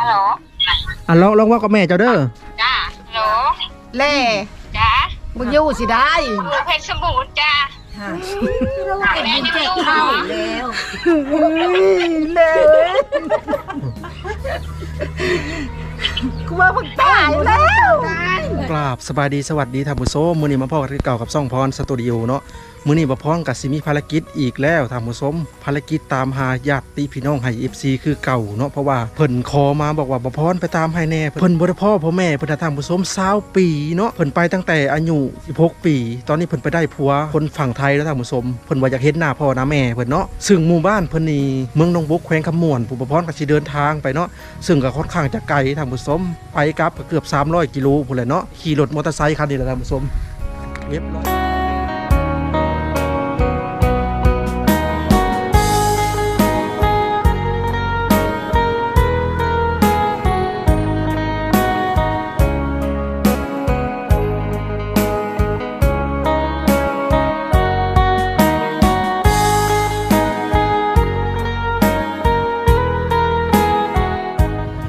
ฮัลโหลอะลองลองเว่ากับแม่เจ้าเด้อจ้าฮัลโหลแล่จ้ามึงอยู่สิได้อยู่เพชรบูรณ์จ้าแม่จะเข้าแล้วเลยกูว่ามึงตายแล้ว กราบสบายดีสวัสดีท่านผู้ชมมื้อนี้มาพบกันที่เก่ากับซ่องพรสตูดิโอเนาะมื้อนี้บ่พรกับสิมีภารกิจอีกแล้วท่านผู้ชมภารกิจตามหาญาติพี่น้องให้ FC คือเก่าเนาะเพราะว่าเพิ่นขอมาบอกว่าบ่พรไปตามให้แน่เพิ่นบ่ได้พ่อพ่อแม่เพิ่นท่านผู้ชม20ปีเนาะเพิ่นไปตั้งแต่อายุ16ปี ตอนนี้เพิ่นไปได้ผัวคนฝั่งไทยแล้วท่านผู้ชมเพิ่นว่าอยากเห็นหน้าพ่อหน้าแม่เพิ่นเนาะซึ่งหมู่บ้านเพิ่นนี่เมืองหนองบุกแขวงคำม่วนผู้บ่พรก็สิเดินทางไปเนาะซึ่งก็ค่อนข้างจะไกลท่านผู้ชมไปกลับก็เกือบ 300 กิโลพุ่นแหละเนาะขี่รถมอเตอร์ไซค์คันนี้แหละท่านผู้ชมเรียบร้อย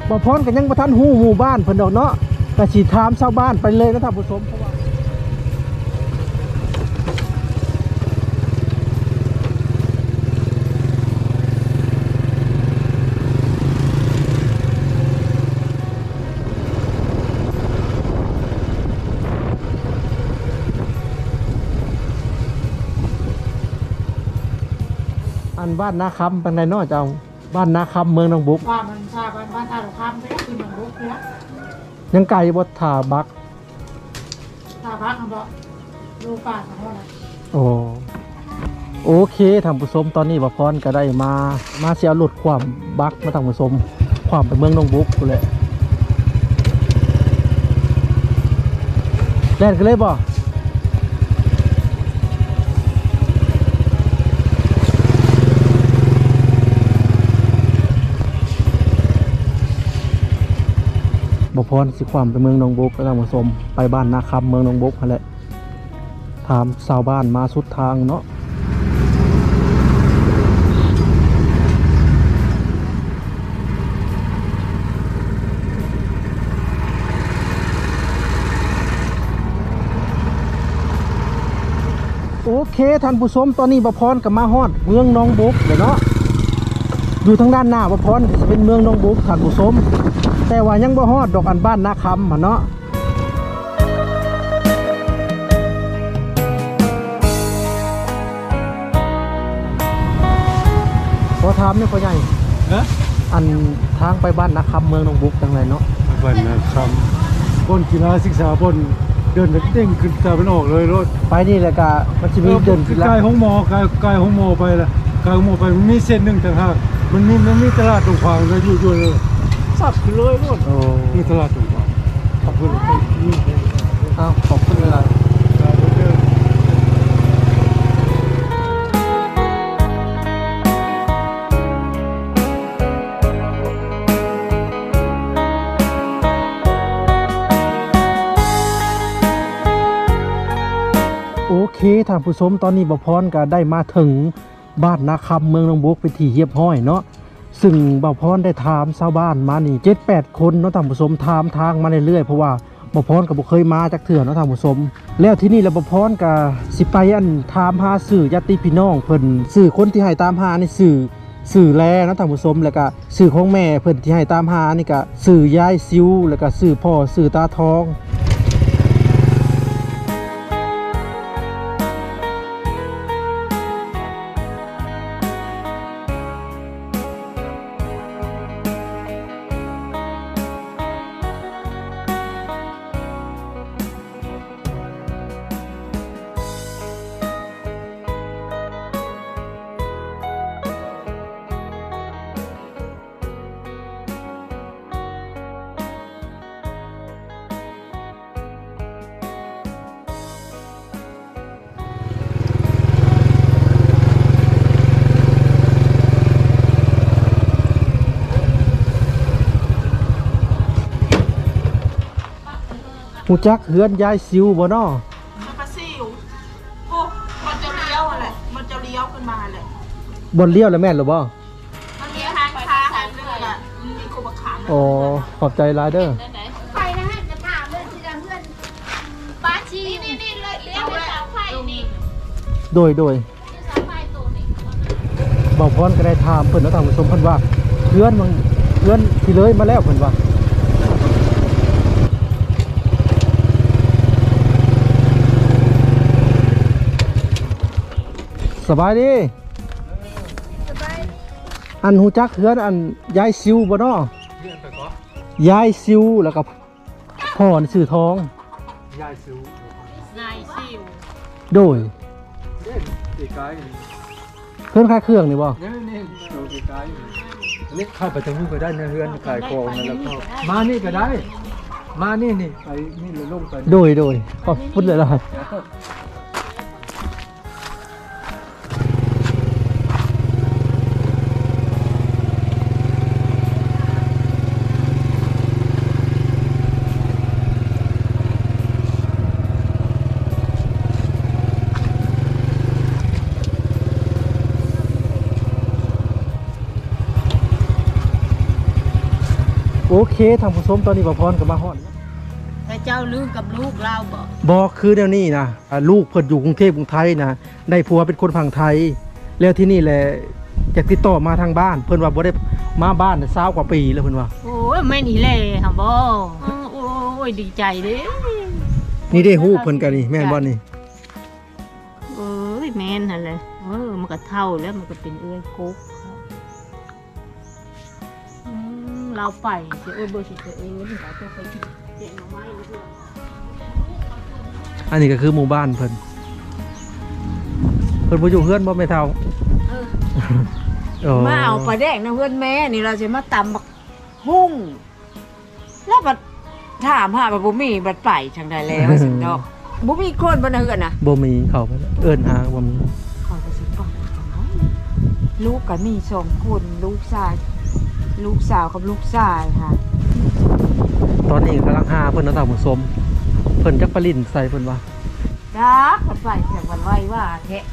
บ่พรก็ยังบ่ทันฮู้หมู่บ้านเพิ่นดอกเนาะ ก็สิถามชาวบ้านไปเลยนะท่านผู้ชมเพราะว่าอันบ้านนาคำเป็นไดเนาะเจ้า บ้านนาคำเมืองหนองบุก ว่ามันชาบ้านบ้านท่าหลวงคำไปคือมันรุกเนี่ยยังไกลบ่ท่าบักท่าพักเขาบอกลูกป่าของเขานะโอ้โอเคท่านผู้ชมตอนนี้บ่พรก็ได้มามาเสียหลุดความบักมาท่านผู้ชมความไปเมืองหนองบุกพุ่นแหละแล่นกันเลยบ่ บพรสิความไปเมืองหนองบุกแล้วท่านผู้ชมไปบ้านนาคำเมืองหนองบุกนั่นแหละถามชาวบ้านมาสุดทางเนาะโอเคท่านผู้ชมตอนนี้บพรกับมาฮอด เมืองหนองบุกเดี๋ยวเนาะอยู่ทางด้านหน้าบพรจะเป็นเมืองหนองบุกท่านผู้ชม แต่ว่ายังบ่ฮอดดอกอันบ้านนาคำหั่นเนาะขอถามนี่พ่อใหญ่นะอันทางไปบ้านนาคำเมืองหนองบุกจังไรเนาะวันนะครับบนกีฬาศึกษาบนเดินเด้งขึ้นตาเป็นออกเลยรถไปนี่แหละกะมันจะมีเดินขึ้นกแล้วายห้องหมอกายกายห้องหมอไปละกายห้องหมอไปมันมีเส้นหนึ่งต่างหากมันมีมันมีตลาดตรงขวางเลยอยู่อยู่เลย สับเลยรถโอ้มีตลาดตรงขวาขอบคุณนี่เอาขอบคุณเลยโอเคท่านผู้ชมตอนนี้บพรก็ได้มาถึงบ้านนาคำเมืองหนองบุกเป็นที่เรียบร้อยเนาะ ซึ่งบพรได้ถามชาวบ้านมานี่เจ็ดแปดคนเนาะท่านผู้ชมถามทางมาเรื่อยๆเพราะว่าบพรก็บ่เคยมาจากเถื่อเนาะท่านผู้ชมแล้วที่นี่แล้วบพรก็สิไปอันถามหาสื่อญาติพี่น้องเพิ่นสื่อคนที่ให้ตามหาในสื่อสื่อแลเนาะท่านผู้ชมแล้วก็สื่อของแม่เพิ่นที่ให้ตามหานี่ก็สื่อยายซิวแล้วก็สื่อพ่อสื่อตาทอง หูจักเฮือนยายซิวบ่เนาะมันก็ซิวโอ้มันจะเลี้ยวอะไรมันจะเลี้ยวขึ้นมาเลยบนเลี้ยวแล้วแม่นหรือบ่มันมีทางค้าทางเดินอะมันมีคูบะขามโอ้ขอบใจหลายเด้อไฟนะฮะจะถามเลยสิจะเพื่อนป้าชีนี่นี่เลยเลี้ยงเป็นสาวไฟนี่โดยโดยเป็นสาวไฟตัวนี้บอกพรก็ได้ถามเพิ่นแล้วทางผู้ชมเพิ่นว่าเพื่อนมันเพื่อนที่เลยมาแล้วเพิ่นว่า สบายดี อันหูจักเพื่อนอันยายซิวบ่เนาะยายซิวแล้วก็พ่อนี่ชื่อทอง ยายซิวนายซิวโดยเด่นตีกายเพื่อนค่าเครื่องนี่บ่นี่นี่โดตีกายอันนี้ข้าไปทางนู้นก็ได้นะเฮือนขายของนั่นแล้วก็มานี่ก็ได้ มานี่นี่ไปนี่เลยลงไปโดยโดยขอบคุณเลยล่ะ ทางผู้ชมตอนนี้บ่พรก็มาฮอดแต่เจ้าลือกับลูกเราบอกบอกคือเดี๋ยวนี้นะอ่าลูกเพิ่นอยู่กรุงเทพกรุงไทยนะได้ผัวเป็นคนฝั่งไทย แล้วที่นี่แหละอยากติดต่อมาทางบ้าน เพิ่นว่าบ่ได้มาบ้านเศร้ากว่าปีแล้วเพิ่นว่า โอ้ยแม่นี่แหละค่ะบ่โอ้ยดีใจเด้นี่ได้ฮู้เพิ่นกันนี่แม่นบ่นี่เอ้ยแม่นหั่นเลยเออมันก็เท่าแล้วมันก็เป็นเอื้อยกุ๊ก เราไปเสียเอ้ยเบอร์สิเสียเอ้ยเราต้องไปเจ๊งเอาไม้เพื่อนอันนี้ก็คือหมู่บ้านเพิ่นเพิ่นบ่อยู่เฮือนบ่แม่เฒ่าเออโอ้มาเอาปลาแดกนะเพื่อนแม่นี่เราจะมาตำบักหุ่งแล้วบัดถามหาบัดบ่มีบัดไปทางใดแล้วสิดอกบ่มีคนบ่นะเฮือนน่ะบ่มีเข้าไปเอิ้นหาบ่มีเขาก็สิบอกลูกก็มีสองคนลูกชาย ลูกสาวกับลูกชายค่ะ ตอนนี้กำลังหาเพิ่นเนาะท่านผู้ชมเพิ่นจักปลิ้นใส่เพิ่นว่าดักกันไปแข่งกันไว้ว่าแทะ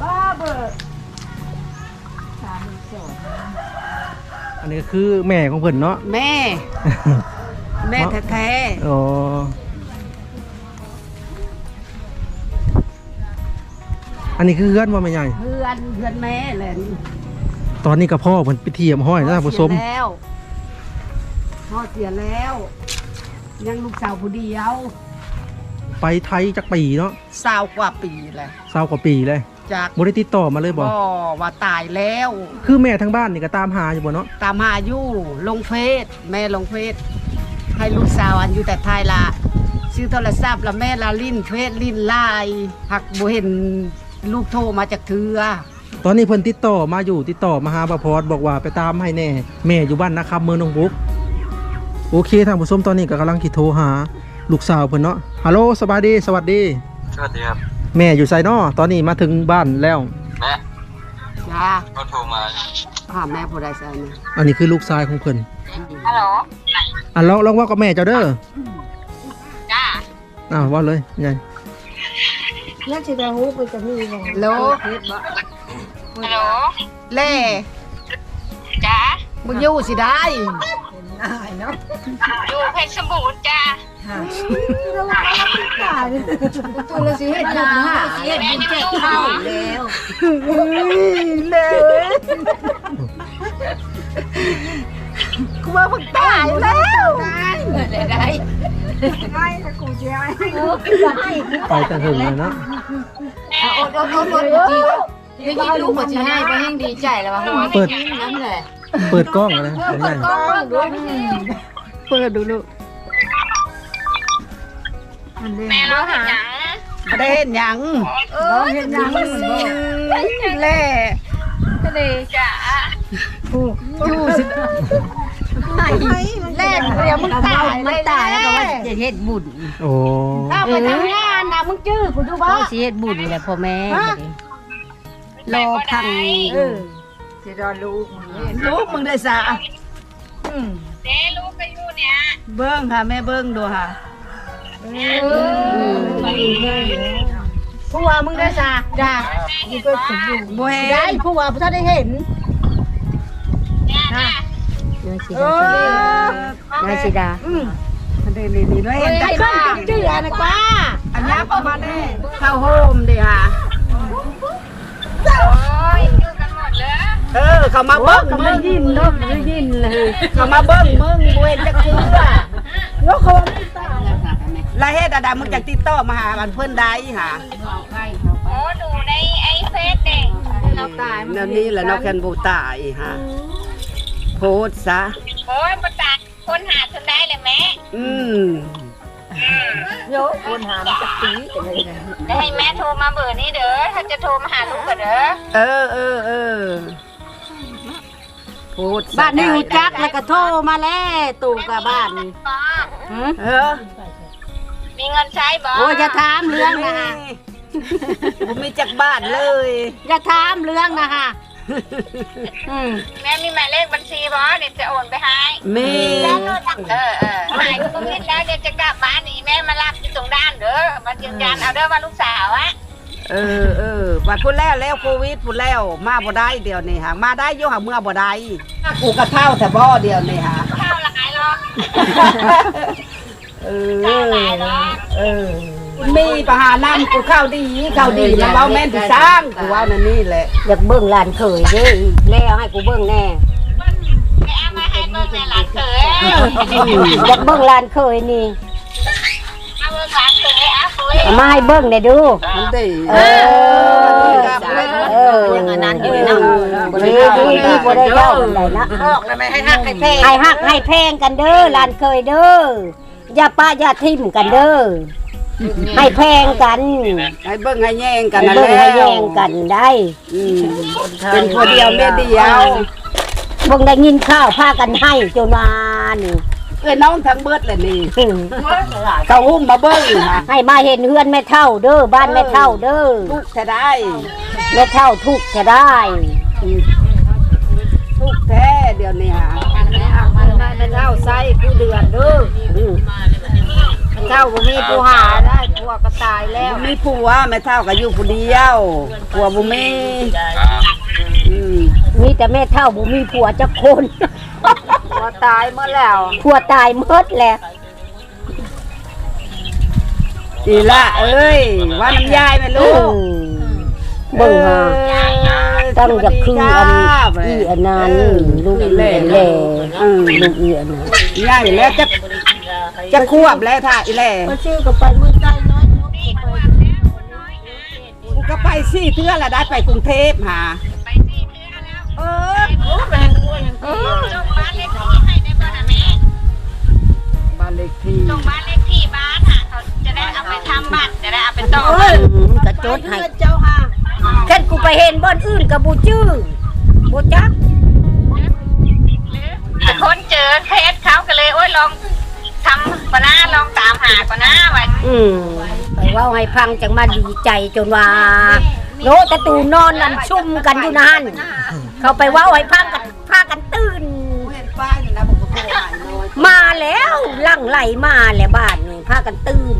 บ้าเบิดสามสองอันนี้ก็คือแม่ของเพิ่นเนาะ แม่ แม่แท้อ๋ออันนี้คือเฮือนว่าแม่ใหญ่ ๆเพื่อนเพื่อนแม่เลย ตอนนี้กับพ่อมันไปเทียมห้อยนะท่านผู้ชมเสียแล้วพ่อเสียแล้ว ยังลูกสาวผู้เดียวไปไทยจักปีเนาะสาวกว่าปีเลยเศร้ากว่าปีเลยจากบ่ได้ติดต่อมาเลยบ่บ่ว่าตายแล้ว คือแม่ทั้งบ้านนี่ก็ตามหาอยู่บ่เนาะตามหาอยู่ลงเฟซแม่ลงเฟซให้ลูกสาวอันอยู่แต่ไทยละซื้อโทรศัพท์แล้วแม่ละลิ้นเฟซลิ้นไลน์หักบ่เห็นลูกโทรมาจากเถือ ตอนนี้เพิ่นติดต่อมาอยู่ติดต่อมาหาป้าพรบอกว่าไปตามให้แน่แม่อยู่บ้านนะครับเมืองหนองบุกโอเคท่านผู้ชมตอนนี้ก็กำลังคิดโทรหาลูกสาวเพิ่นเนาะฮัลโหลสบายดีสวัสดี สวัสดีครับแม่อยู่ไสเนาะตอนนี้มาถึงบ้านแล้วแม่จ้าก็โทรมาหาแม่ผู้ใดใส่นะอันนี้คือลูกชายของเพิ่นฮัลโหลอะลองลองเว่ากับแม่เจ้าเด้อจ้าอ้าวว่าเลยยายแล้วสิได้ฮู้ไปจะมีบ่โล ฮัลโหลเล่จ้ามึงอยู่สิได้อยู่เพชรบูรณ์จ้าตัวละสิเฮ็ดบุญหาเฮ็ดบุญแจกข้าวแล้วกูว่ามึงตายแล้วตายเลยได้ไปตั้งหึงเลยเนาะเอาเอาเอาเอา จริงจริงลูกมันจะให้ไปแห้งดีใจแล้วว่าหัวเปิดนั่นแหละเปิดกล้องอะไรแม่ใหญ่เปิดดูลูกแม่เราเห็นหยังประเด็นยังเออเห็นยังแล่จ้าอยู่สิแล่เดี๋ยวมึงตายไม่ตายแล้วก็ว่าจะเฮ็ดบุญโอ้ถ้าไปทำงานนะมึงจื้อกูดูว่าสิเฮ็ดบุญแหละพ่อแม่ รอพังเออสิรอลูกมึงลูกมึงได้สะอืมเด้ลูกก็อยู่เนี่ยเบิ้งค่ะ แม่เบิ้งดูค่ะผู้ว่ามึงได้สะจ้านี่ก็สมบูรณ์บ่เห็นได้ผู้ว่าพระได้เห็นจ้าจ้าน้อยสีเอดาอน้อยสีดาอืมอันนี้นี่นี่น้อยเห็นจักบ้างชื่ออันนะกว่าอันนี้ประมาณนี้เข้าโฮมดิค่ะ เออเขามาเบิ้งก็มึไม่งยินเนาะไม่ยินเลยเขามาเบิ้งมึงบเวนจักเทื่อแล้วเขาลายเฮ็ดอะดามึงจากติดต่อมาหาบันเพิ่นได้ค่ะโอ้ดูในไอ้เฟซเด็กเราตายแนวนี้แหละเนาะแคนบูตายฮะโพสต์ซะโอ้ยประจานคนหาจนได้เลยแม่อืม โยคนหามจักปีกันเลยนะได้ให้แม่โทรมาเบอร์นี้เด้อถ้าจะโทรมาหาลูกก็เด้อเออเออเออโพสต์ซะบ้านนี้หูจักแล้วก็โทรมาแล้วตู่กับบ้านนี่ป้าหือเออมีเงินใช้บ่โอ้ยอย่าถามเรื่องนะฮะผมมีจากบ้านเลย อย่าถามเรื่องนะฮะ อืมแม่มีหมายเลขบัญชีบ่เดี๋ยวจะโอนไปให้มีเออเออหายก็มิดแล้วเดี๋ยวจะกลับบ้านนี่แม่มารับที่ตรงด้านเด้อมายืนยันเอาเด้อว่าลูกสาวอะเออเออบัดพูดแล้วแล้วโควิดพูดแล้วมาบ่ได้เดียวนี่ฮะมาได้อยู่หาเมื่อบ่ได้กูกระเท่าแต่บ่เดียวนี่ฮะข้าวหลายหรอกเออเออ มีประหาน้ำกูเข้าวดีเข้าวดีแล้วเว้าแม่นที่สร้างกูว่านั่นนี่แหละอยากเบิ่งหลานเคยเด้อแล้วให้กูเบิ่งแน่ไปเอามาให้เบิ่งในหลานเขยอยากเบิ่งหลานเคยนี่เอาเบิ่งหลานเขยอะคุยเอามาให้เบิ่งได้ดู มันได้เออเอออย่างนั้นอยู่นะดีดีดีบ่ได้เล่าบันไดนะบอกแล้วไม่ให้หักให้แพงให้ฮักให้แพงกันเด้อหลานเคยเด้ออย่าป้าอย่าทิ่มกันเด้อ ให้แพงกันให้เบิ่งให้แย่งกันให้นั่นเบิ่งแหละให้แย่งกันได้อืมเป็นคนเดียวแม่เดียวเบิ่งได้ยินข้าวพากันให้จนมานี่เอ้ยน้องทั้งเบิดเลยนี่อืมเขาหุ้มมาเบิ่งฮะให้มาเห็นเฮือนแม่เท่าเด้อบ้านแม่เท่าเด้อทุกข์จะได้แม่เท่าทุกข์จะได้ทุกข์แท้เดี๋ยวนี้ฮะแม่เท่าใส่ผู้เดือนเด้ออืมแม่ เท่าบ่มีผู้หาได้ผัวก็ตายแล้วบ่มีผัวแม่เท่าก็อยู่ผู้เดียวผัวบ่มีอืมมีแต่แม่เท่าบ่มีผัวจักคนผัวตายเมื่อแล้วผัวตายหมดแหละดีละเอ้ยว่าน้ำยายแม่ลูกอืมเบิ่งหาตั้งจะคืออันอีอันนั้นลูกอีอันแหล่อืมลูกอีอันนั้นยายแล้วจะ จะควบแล้วท่าอีแหล่ก็ชื่อก็ไปมือใจน้อยกูก็ไปสี่เทื่อละได้ไปกรุงเทพหาไปสี่เทื่อแล้วเออเออส่งบ้านเลขที่ให้ได้บ่นะแม่บ้านเลขที่ส่งบ้านเลขที่บ้านค่ะเขาจะได้เอาไปทำบัตรจะได้เอาไปต่ออืมกระจดให้เจ้าค่ะแค่กูไปเห็นบ่อนอื่นกับบูชื่อบูจักแต่คนเจอเพจเขาก็เลยโอ้ยลองทำ ก่อนนะลองตามหาก่อนนะว่าอืมไปเว่าให้พังจังมาดีใจจนว่าโนตะตูนอนนั่นชุ่มกันอยู่นั่นเขาไปเว่าให้พังกันพากันตื่น เห็นป้ายนี่นะผมก็โทรหาน้อยมาแล้วหลั่งไหลมาแล้วบ้านนี่พากันตื่น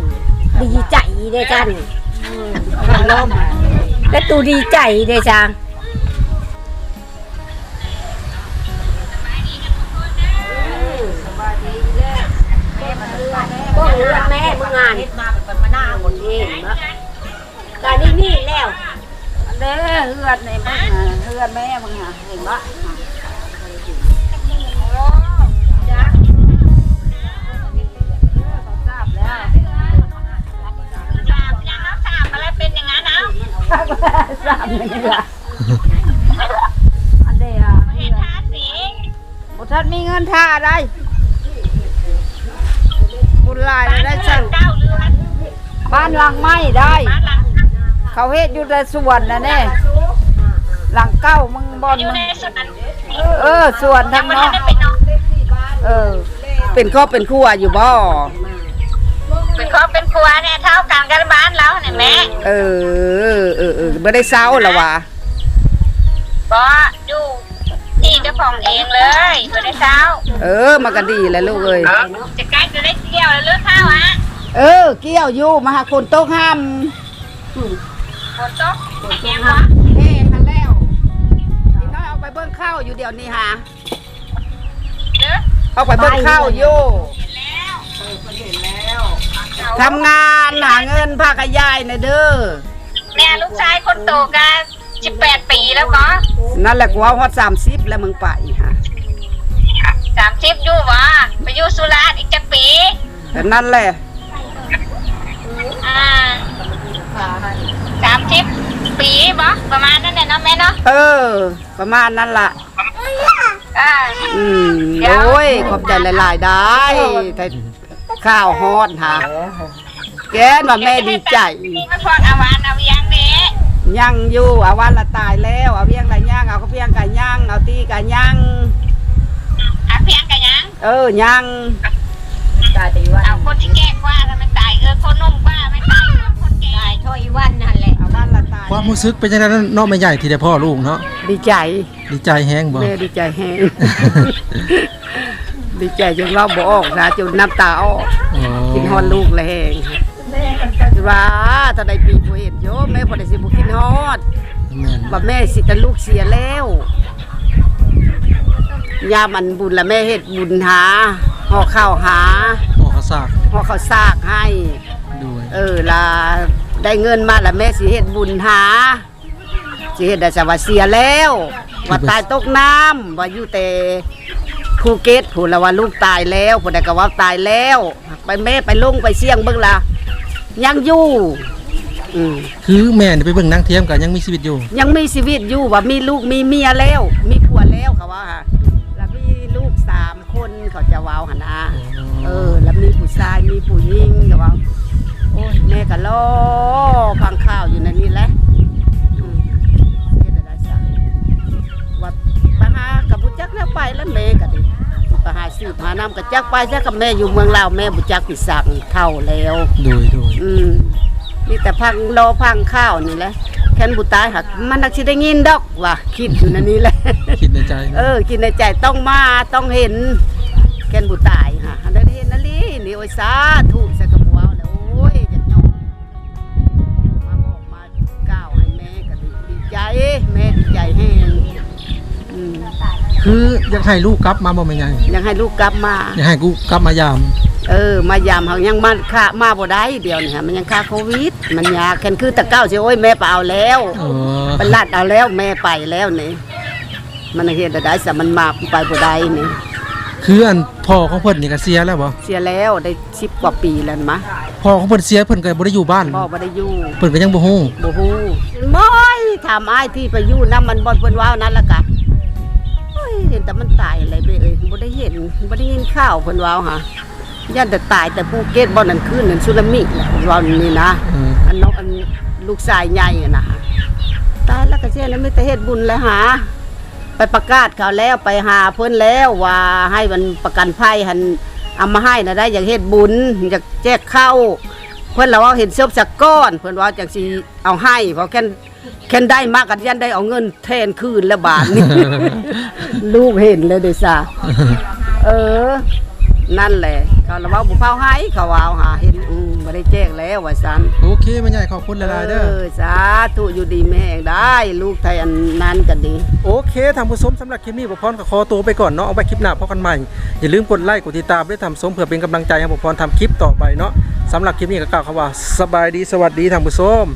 ดีใจเด้อจันข้างลมแล้วตูดีใจเด้อจัง น้าหมดเองเนาะการนี่นี่แล้วเด้อเฮือนนี่มึงหาเฮือนแม่มึงหาเห็นบ่สามยังแล้วสามอะไรเป็นอย่างนั้นเอาสามนี่ล่ะอันเดียวเห็นทาสีบุท่านมีเงินท่าได้บุญหลายบ้านได้เรืสั่องนเก้าเรือน บ้านหลังไม้ได้บ้านหลังเขาเฮ็ดอยู่ในสวนนะเนี่ยหลังเก้ามึงบอลอยู่มึงในสวนเออสวนยัทั้งงไม่เนาะได้ไปนอนเออ เป็นครอบเป็นครัวอยู่บ่เป็นครอบเป็นครัวเนี่ยเท่ากันกันบ้านเราเนี่ยแม่เออเออเออไม่ได้เศร้าหรอวะก็อยู่ที่เจ้าของเองเลยไม่ได้เช้า เออมาก็ดีแหล้วลูกเอ้ยจะใกล้จะได้เที่ยวแล้วเลือกข้าวอะ เออ เกี่ยวอยู่มาหาคนโต๊ะห้ามฝนตกแย้มวะเฮ้ทันแล้วพี่น้อยเอาไปเบิ้งข้าวอยู่เดี๋ยวนี้ฮะเอาไปเบิ่งข้าวอยู่ทำงานหาเงินพากระยายนะเด้อแม่ลูกชายคนโตกันสิบแปดปีแล้วก็นั่นแหละกูว่าฮอด30แล้วมึงไปฮะสามสิบอยู่วะไปอยู่สุราษฎร์อีกจะปีแต่นั่นแหละอ่า สามสิบปีบ่ประมาณนั้นแหละเนาะแม่เนาะเออ ประมาณนั้นล่ะ อ่าอืมโอ้ยขอบใจหลายๆได้แต่ข้าวฮอดหาแกนว่าแม่ดีใจ นี่มันพอดเอาหวานเอาเวียงเด้ยังอยู่เอาวันละตายแล้วเอาเพียงละย่างเอาก็เพียงกะย่างเอาตีกะย่างอาเพียงกันยังเออย่างเอาคนที่แก่กว่าถ้ามันตายเออคนนุ่มกว่าไม่ตายเออ คนแก่ตายโทอีวันนั่นแหละเอาวันละตายความรู้สึกเป็นจังได๋เนาะแม่ใหญ่ที่ได้พ่อลูกเนาะดีใจ ดีใจแฮงบ่ แม่ดีใจแฮง ดีใจจนเราบ่ออกนะจนน้ำตาออกอ๋อ กินฮอดลูกแรงว่าถ้าได้ปีบ่เห็นโยมแม่บ่ได้สิบ่กินฮอดแม่นว่าแม่สิแต่ลูกเสียแล้วยามอันบุญละแม่เฮ็ดบุญหาห่อข้าวหาพ่อเขาซากห่อข้าวซากให้ ด้วย เออล่ะ ได้เงินมาละแม่สิเฮ็ดบุญหาสิเฮ็ดได้สว่าเสียแล้วว่าตายตกน้ำว่าอยู่แต่ภูเก็ตผู้ละว่าลูกตายแล้วผู้ใดก็ว่าตายแล้ว ไปแม่ไปลงไปเสี่ยงเบิ่งล่ะยังอยู่อืม คือแม่นี่ไปเบิ่งนางเทียมก็ยังมีชีวิตอยู่ ยังมีชีวิตอยู่ว่ามีลูกมีเมียแล้ว มีผัวแล้วเขาว่าแล้วมีลูกสามคนเขาจะเว้าหนนะเออ แล้วมีผู้ชายมีผู้หญิงเขาว่า โอ้ยแม่ก็รอฟังข้าวอยู่ในนี้แหละอืมเฮ็ดได้ซะว่าไปหากับบุจักแล้วไปแล้วแม่ก็ดิไปหาสืบหาน้ำกับจักไปซะกับแม่อยู่เมืองลาวแม่บุจักปิสั่งเท่าแล้วโดยโดยอืมมีแต่พังรอพังข้าวนี่แหละแค่นบุตายหักมันนักสิได้ยินดอกว่าคิดอยู่ในนี้แหละคิดในใจนะเออกินในใจต้องมาต้องเห็นแค่นบุตายฮะอันนั้นเห็นนั่นลีนี่โอ้ยสาธุ แม่ดีใจแห้งอืมคืออยากให้ลูกกลับมาบ่แม่ใหญ่อยากให้ลูกกลับมา อยากให้กูกลับมายาม เออ มายามเขายังมาค่ามาบ่ได้เดียวนี่ฮะมันยังค่าโควิด มันยากแค่นคือตะเก้าสิโอ้ยแม่ไปเอาแล้วอ๋อมันลัดเอาแล้วแม่ไปแล้วนี่มันเห็นแต่ได้สมันมาไปบ่ได้นี่ คืออันพ่อของเพิ่นนี่ก็เสียแล้วบ่เสียแล้วได้สิบกว่าปีแล้วมะพ่อของเพิ่นเสียเพิ่นก็บ่ได้อยู่บ้าน พ่อบ่ได้อยู่เพิ่นก็ยังบ่ฮู้บ่ฮู้ม้อย ถามอ้ายที่ไปอยู่นํมันบ่เพิ่นว้าวนั่นละกะโอ้ยเห็นแต่มันตายอะไรไปเอ้ยบ่ได้เห็นบ่ได้ยินข่าวเพิ่นว้าวหะย่านแต่ตายแต่ภูเก็ตบ่นั่นคืนนั่นสึนามิแหละเพิ่นว้าวนี่นะเอออันน้องอันลูกชายใหญ่อะนะฮะตายแล้วก็เช่นแล้วไม่แต่เฮ็ดบุญแล้วหาไปประกาศเขาแล้วไปหาเพิ่นแล้วว่าให้มันประกันภัยหันเอามาให้นะได้อยากเฮ็ดบุญอยากแจกข้าว เพิ่นเราว่าเห็นเสื้อสักก้อนเพิ่นว่าจังสิเอาให้เพราะแค่นแค่นได้มากกันยันได้เอาเงินแทนคืนแล้วบาทนี่ ลูกเห็นเลยเด้อซ่าเออ นั่นแหละเขาละว่าบุเฝ้าให้เขาว่าเอาหาเห็นอืมบ่ได้แจ้งแล้วว่าซั่นโอเคแม่ใหญ่ขอบคุณหลายๆเด้อสาธุอยู่ดีแม่งได้ ลูกไทยอันนั้นก็ดี โอเคท่านผู้ชมสำหรับคลิปนี้บ่พรก็ขอตัวไปก่อนเนาะเอาไว้คลิปหน้าพบกันใหม่ อย่าลืมกดไลค์กดติดตามด้วยทำสมเพื่อเป็นกำลังใจให้บ่พรทำคลิปต่อไปเนาะ สำหรับคลิปนี้ก็กล่าวคำว่าสบายดีสวัสดีทางผู้ชม